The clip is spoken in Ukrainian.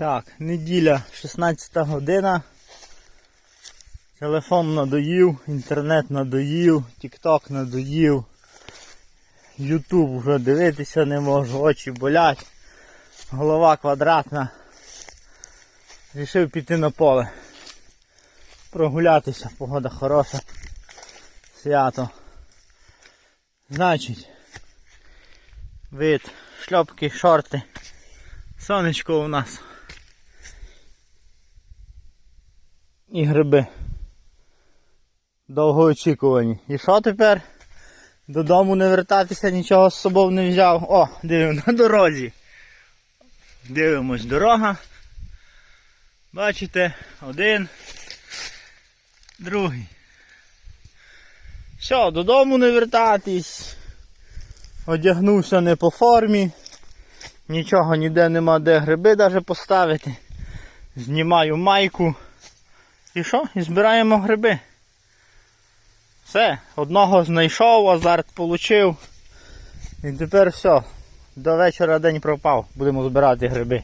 Так, неділя, 16 година. Телефон надоїв, інтернет надоїв, тікток надоїв. Ютуб вже дивитися не можу, очі болять, голова квадратна. Рішив піти на поле. Прогулятися, погода хороша. Свято. Значить, вид, шльопки, шорти. Сонечко у нас. І гриби. Довгоочікувані. І що тепер? Додому не вертатися, нічого з собою не взяв. О, дивимо на дорозі. Дивимось дорога. Бачите, один, другий. Все, додому не вертатись. Одягнувся не по формі. Нічого ніде нема де гриби навіть поставити. Знімаю майку. І що? І збираємо гриби. Все, одного знайшов, азарт отримав. І тепер все. До вечора день пропав. Будемо збирати гриби.